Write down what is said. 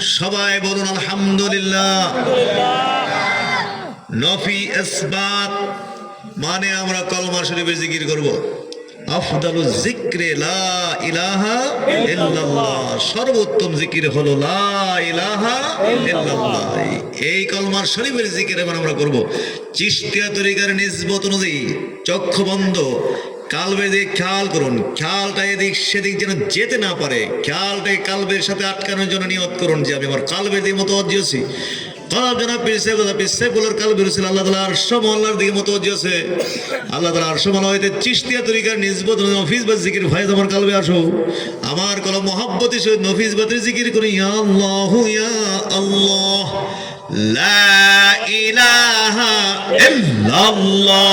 সবাই বলুন, আলহামদুলিল্লাহ। নফি মানে আমরা কলমা শরীফে জিকির করব। আফদালু জিক্রে লা ইলাহা ইল্লাল্লাহ। সর্বোত্তম জিকির হলো লা ইলাহা ইল্লাল্লাহ। এই কলমার শরীফের জিকির আমরা করব। চিশতিয়া তরিকার নিজবত অনুযায়ী চক্ষু বন্ধ কালবে দিয়ে খেয়াল করুন খেয়ালটা এদিক সেদিক যেন যেতে না পারে। খেয়ালটাকে কালবের সাথে আটকানোর জন্য নিয়ত করুন যে আমি আমার কালবের দিকে মতো অজ্জিয়েছি কালাম জনাব পীর সাহেবুল্লার কালবে রসুল আল্লাহ তালা আরশো মহল্লার দিকে মতো অজ্জিয়েছে আল্লাহ তালা আরশো মহল্লা হইতে চিস্তিয়া তরিকার নিজবত নফিস বা জিকির ভাই আমার কালবে আসো। আমার কলম মহাব্বতী সহিত নফিস বাতির জিকির করি আল্লাহ, ইয়া আল্লাহ। লা ইলাহা ইল্লাল্লাহ।